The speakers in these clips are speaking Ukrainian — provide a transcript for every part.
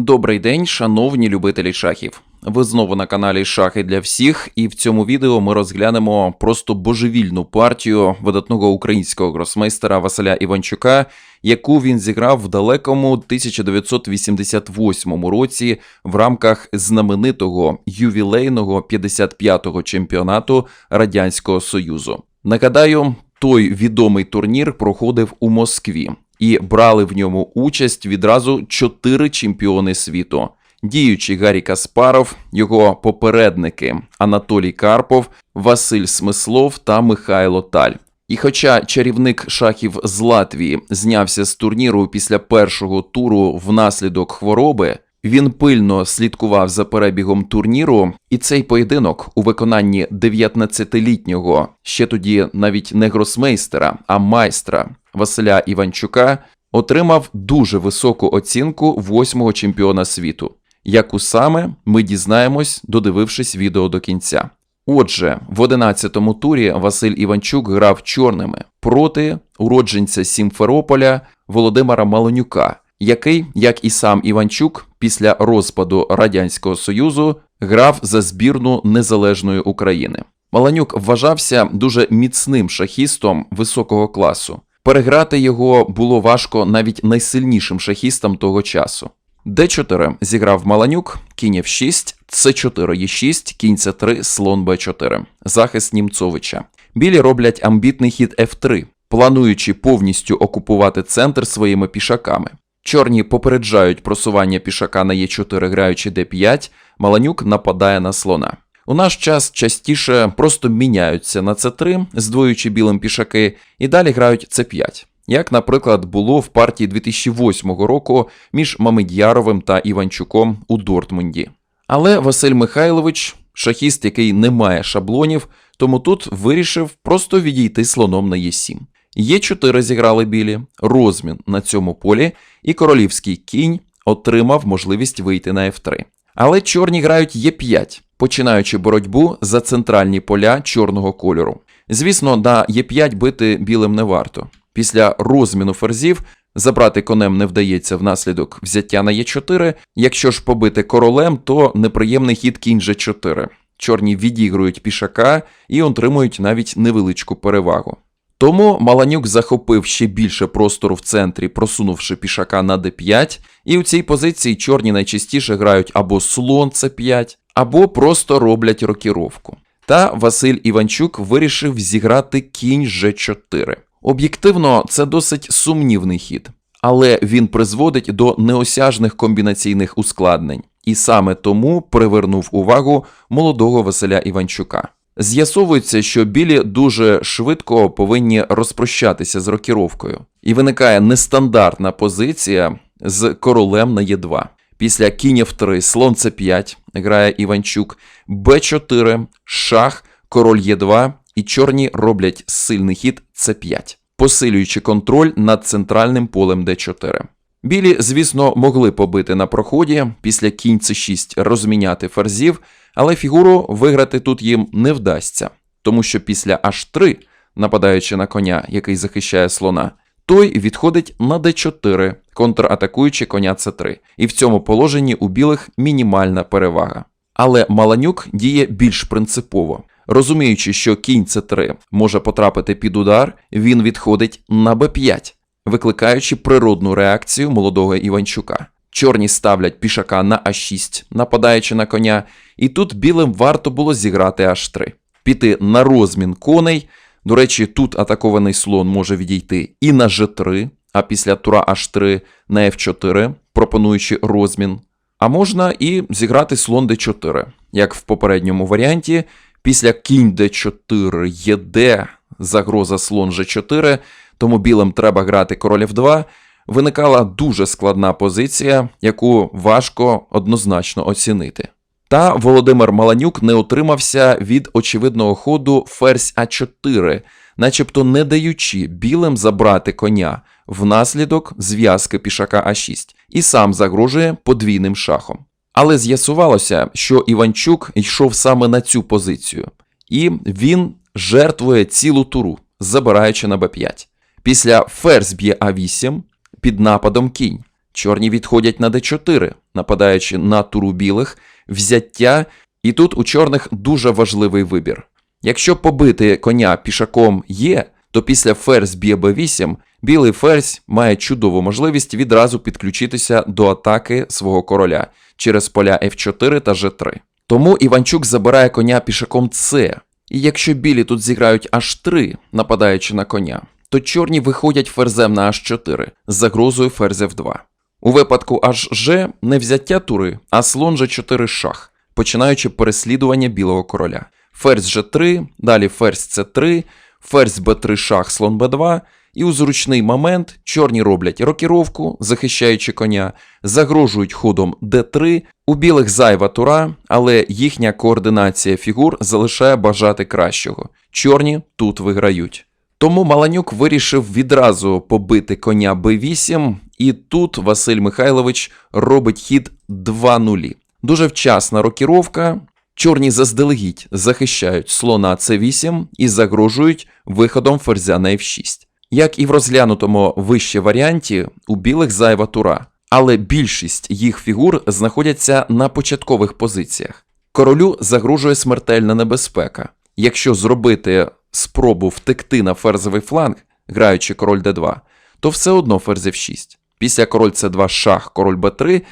Добрий день, шановні любителі шахів. Ви знову на каналі Шахи для всіх, і в цьому відео ми розглянемо просто божевільну партію видатного українського гросмейстера Василя Іванчука, яку він зіграв в далекому 1988 році в рамках знаменитого ювілейного 55-го чемпіонату Радянського Союзу. Нагадаю, той відомий турнір проходив у Москві, і брали в ньому участь відразу чотири чемпіони світу. Діючий Гаррі Каспаров, його попередники Анатолій Карпов, Василь Смислов та Михайло Таль. І хоча чарівник шахів з Латвії знявся з турніру після першого туру внаслідок хвороби, він пильно слідкував за перебігом турніру, і цей поєдинок у виконанні 19-літнього, ще тоді навіть не гросмейстера, а майстра Василя Іванчука, отримав дуже високу оцінку восьмого чемпіона світу. Яку саме ми дізнаємось, додивившись відео до кінця. Отже, в 11-му турі Василь Іванчук грав чорними проти уродженця Сімферополя Володимира Малонюка, який, як і сам Іванчук, після розпаду Радянського Союзу грав за збірну Незалежної України. Маланюк вважався дуже міцним шахістом високого класу. Переграти його було важко навіть найсильнішим шахістам того часу. Д4 зіграв Маланюк, кінь F6, С4 Е6, кінь С3, слон Б4. Захист Німцовича. Білі роблять амбітний хід F3, плануючи повністю окупувати центр своїми пішаками. Чорні попереджають просування пішака на Е4, граючи Д5, Маланюк нападає на слона. У наш час частіше просто міняються на С3, здвоюючи білим пішаки, і далі грають С5 як, наприклад, було в партії 2008 року між Мамедяровим та Іванчуком у Дортмунді. Але Василь Михайлович, шахіст, який не має шаблонів, тому тут вирішив просто відійти слоном на Е7. Є4 зіграли білі, розмін на цьому полі, і королівський кінь отримав можливість вийти на F3. Але чорні грають Е5, починаючи боротьбу за центральні поля чорного кольору. Звісно, на Е5 бити білим не варто. Після розміну ферзів забрати конем не вдається внаслідок взяття на Е4. Якщо ж побити королем, то неприємний хід кінь G4. Чорні відігрують пішака і отримують навіть невеличку перевагу. Тому Маланюк захопив ще більше простору в центрі, просунувши пішака на d5, і у цій позиції чорні найчастіше грають або слон c5, або просто роблять рокіровку. Та Василь Іванчук вирішив зіграти кінь G4. Об'єктивно, це досить сумнівний хід, але він призводить до неосяжних комбінаційних ускладнень, і саме тому привернув увагу молодого Василя Іванчука. З'ясовується, що білі дуже швидко повинні розпрощатися з рокіровкою, і виникає нестандартна позиція з королем на Е2. Після кінь F3, слон С5 грає Іванчук, Б4, шах, король Е2 і чорні роблять сильний хід С5, посилюючи контроль над центральним полем Д4. Білі, звісно, могли побити на проході після кінь С6 розміняти ферзів, але фігуру виграти тут їм не вдасться, тому що після H3, нападаючи на коня, який захищає слона, той відходить на d4, контратакуючи коня c3, і в цьому положенні у білих мінімальна перевага. Але Маланюк діє більш принципово. Розуміючи, що кінь c3 може потрапити під удар, він відходить на b5, викликаючи природну реакцію молодого Іванчука. Чорні ставлять пішака на а6, нападаючи на коня, і тут білим варто було зіграти h3, піти на розмін коней. До речі, тут атакований слон може відійти і на g3, а після тура h3 на f4, пропонуючи розмін. А можна і зіграти слон d4, як в попередньому варіанті. Після кінь d4 єд, загроза слон g4, тому білим треба грати король f2, виникала дуже складна позиція, яку важко однозначно оцінити. Та Володимир Маланюк не утримався від очевидного ходу ферзь А4, начебто не даючи білим забрати коня внаслідок зв'язки пішака А6, і сам загрожує подвійним шахом. Але з'ясувалося, що Іванчук йшов саме на цю позицію, і він жертвує цілу туру, забираючи на Б5. Після ферзь б'є А8 під нападом кінь. Чорні відходять на d4, нападаючи на туру білих, взяття, і тут у чорних дуже важливий вибір. Якщо побити коня пішаком є, то після ферзь б'є b8, білий ферзь має чудову можливість відразу підключитися до атаки свого короля через поля f4 та g3. Тому Іванчук забирає коня пішаком С. І якщо білі тут зіграють h3, нападаючи на коня, то чорні виходять ферзем на h4 з загрозою ферзь f2. У випадку hg не взяття тури, а слон g4 шах, починаючи переслідування білого короля. Ферзь g3, далі ферзь c3, ферзь b3 шах, слон b2, і у зручний момент чорні роблять рокіровку, захищаючи коня, загрожують ходом d3, у білих зайва тура, але їхня координація фігур залишає бажати кращого. Чорні тут виграють. Тому Маланюк вирішив відразу побити коня b8, і тут Василь Михайлович робить хід 2-0. Дуже вчасна рокіровка. Чорні заздалегідь захищають слона c8 і загрожують виходом ферзя на f6. Як і в розглянутому вище варіанті, у білих зайва тура, але більшість їх фігур знаходяться на початкових позиціях. Королю загрожує смертельна небезпека. Якщо зробити спробу втекти на ферзовий фланг, граючи король d2, то все одно ферзь f6. Після король c2 шах, король b3,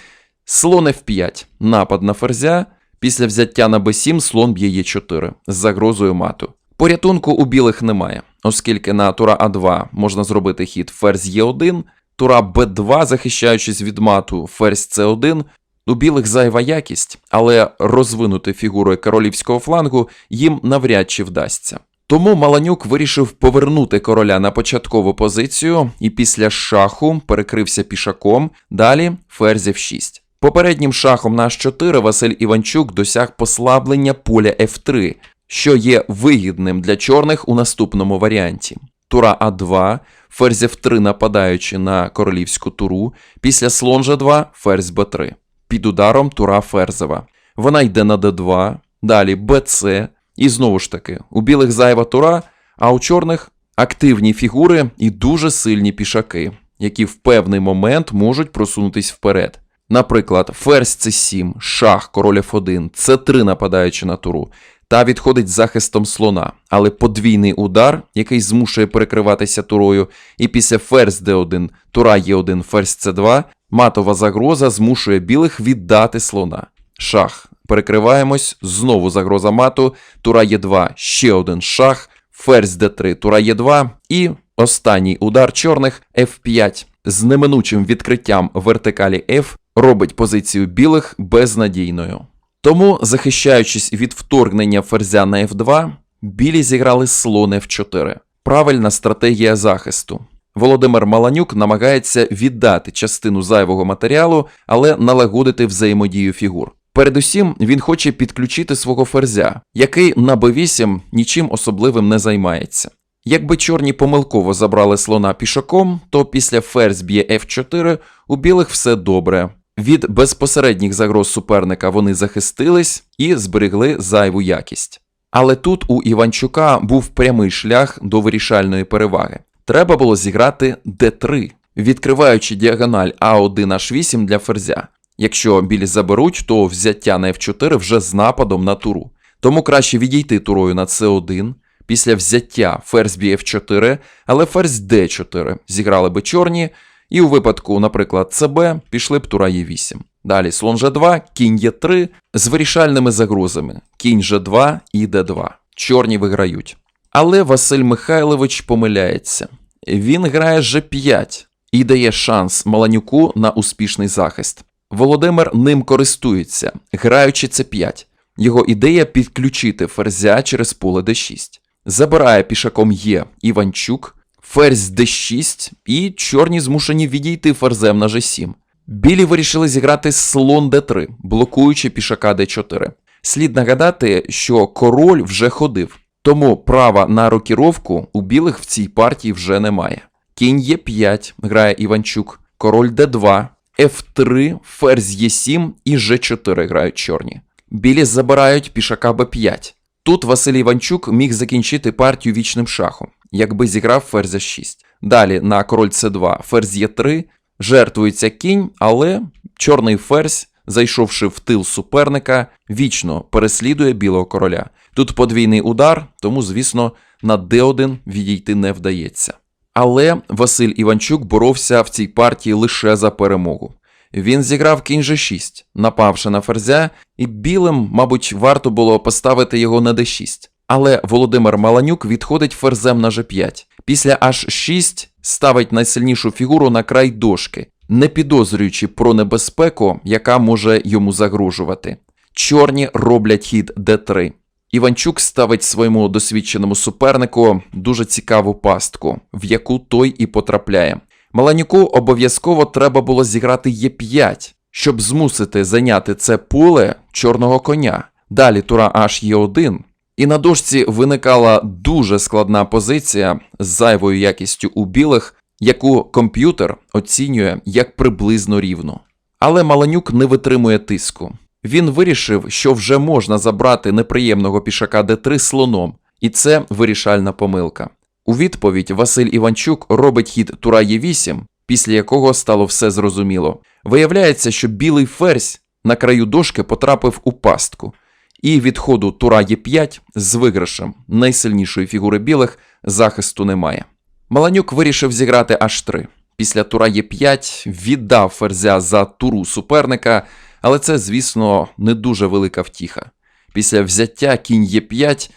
слон f5, напад на ферзя, після взяття на b7 слон б'є e4 з загрозою мату. Порятунку у білих немає, оскільки на тура А2 можна зробити хід ферзь Е1, тура Б2, захищаючись від мату, ферзь С1. У білих зайва якість, але розвинути фігурою королівського флангу їм навряд чи вдасться. Тому Маланюк вирішив повернути короля на початкову позицію і після шаху перекрився пішаком, далі ферзь F6. Попереднім шахом на H4 Василь Іванчук досяг послаблення поля F3, що є вигідним для чорних у наступному варіанті. Тура А2, ферзь F3 нападаючи на королівську туру, після слон G2, ферзь Б3. Під ударом тура ферзева. Вона йде на d2, далі bc, і знову ж таки, у білих зайва тура, а у чорних активні фігури і дуже сильні пішаки, які в певний момент можуть просунутись вперед. Наприклад, ферзь c7, шах, король f1, c3 нападаючи на туру, та відходить захистом слона, але подвійний удар, який змушує перекриватися турою, і після ферзь d1, тура e1, ферзь c2, матова загроза змушує білих віддати слона. Шах. Перекриваємось, знову загроза мату, тура Е2, ще один шах, ферзь d3, тура Е2 і останній удар чорних F5 з неминучим відкриттям вертикалі F робить позицію білих безнадійною. Тому, захищаючись від вторгнення ферзя на F2, білі зіграли слон F4. Правильна стратегія захисту. Володимир Маланюк намагається віддати частину зайвого матеріалу, але налагодити взаємодію фігур. Передусім, він хоче підключити свого ферзя, який на b8 нічим особливим не займається. Якби чорні помилково забрали слона пішаком, то після ферзь б'є f4 у білих все добре. Від безпосередніх загроз суперника вони захистились і зберегли зайву якість. Але тут у Іванчука був прямий шлях до вирішальної переваги. Треба було зіграти d3, відкриваючи діагональ А1H8 для ферзя. Якщо білі заберуть, то взяття на F4 вже з нападом на туру. Тому краще відійти турою на C1. Після взяття ферзь б'є F4, але ферзь D4 зіграли би чорні, і у випадку, наприклад, CB пішли б тура Е8. Далі слон G2, кінь Е3 з вирішальними загрозами. Кінь G2 і D2. Чорні виграють. Але Василь Михайлович помиляється. Він грає G5 і дає шанс Маланюку на успішний захист. Володимир ним користується, граючи c5. Його ідея підключити ферзя через поле d6. Забирає пішаком Є Іванчук, ферзь d6 і чорні змушені відійти ферзем на g7. Білі вирішили зіграти слон d3, блокуючи пішака d4. Слід нагадати, що король вже ходив, тому права на рокіровку у білих в цій партії вже немає. Кінь Е5 грає Іванчук, король d2. F3, ферзь Е7 і G4 грають чорні. Білі забирають пішака Б5. Тут Василь Іванчук міг закінчити партію вічним шахом, якби зіграв ферзь 6. Далі на король С2 ферзь Е3, Жертвується кінь, але чорний ферзь, зайшовши в тил суперника, вічно переслідує білого короля. Тут подвійний удар, тому, звісно, на d1 відійти не вдається. Але Василь Іванчук боровся в цій партії лише за перемогу. Він зіграв кінь g6, напавши на ферзя, і білим, мабуть, варто було поставити його на d6. Але Володимир Маланюк відходить ферзем на g5. Після h6 ставить найсильнішу фігуру на край дошки, не підозрюючи про небезпеку, яка може йому загрожувати. Чорні роблять хід d3. Іванчук ставить своєму досвідченому супернику дуже цікаву пастку, в яку той і потрапляє. Маланюку обов'язково треба було зіграти Е5, щоб змусити зайняти це поле чорного коня. Далі тура аж Е1. І на дошці виникала дуже складна позиція з зайвою якістю у білих, яку комп'ютер оцінює як приблизно рівну. Але Маланюк не витримує тиску. Він вирішив, що вже можна забрати неприємного пішака d3 слоном, і це вирішальна помилка. У відповідь Василь Іванчук робить хід тура Е8, після якого стало все зрозуміло. Виявляється, що білий ферзь на краю дошки потрапив у пастку, і від ходу тура Е5 з виграшем найсильнішої фігури білих захисту немає. Маланюк вирішив зіграти H3. Після тура Е5 віддав ферзя за туру суперника, але це, звісно, не дуже велика втіха. Після взяття кінь Е5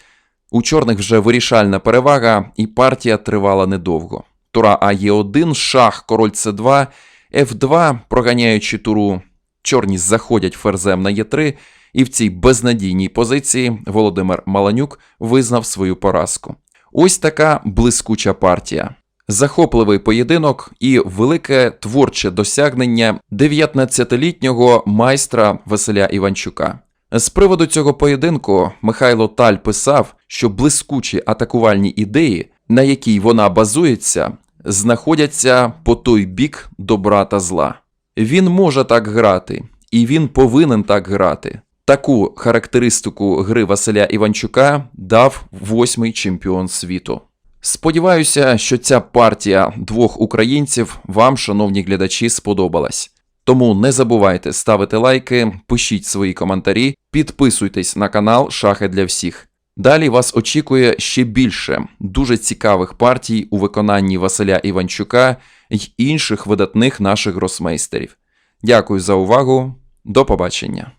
у чорних вже вирішальна перевага, і партія тривала недовго. Тура АЕ1, шах, король С2, Ф2, проганяючи туру, чорні заходять ферзем на Е3, і в цій безнадійній позиції Володимир Маланюк визнав свою поразку. Ось така блискуча партія. Захопливий поєдинок і велике творче досягнення 19-літнього майстра Василя Іванчука. З приводу цього поєдинку Михайло Таль писав, що блискучі атакувальні ідеї, на якій вона базується, знаходяться по той бік добра та зла. Він може так грати, і він повинен так грати. Таку характеристику гри Василя Іванчука дав восьмий чемпіон світу. Сподіваюся, що ця партія двох українців вам, шановні глядачі, сподобалась. Тому не забувайте ставити лайки, пишіть свої коментарі, підписуйтесь на канал Шахи для всіх. Далі вас очікує ще більше дуже цікавих партій у виконанні Василя Іванчука й інших видатних наших гросмейстерів. Дякую за увагу, до побачення!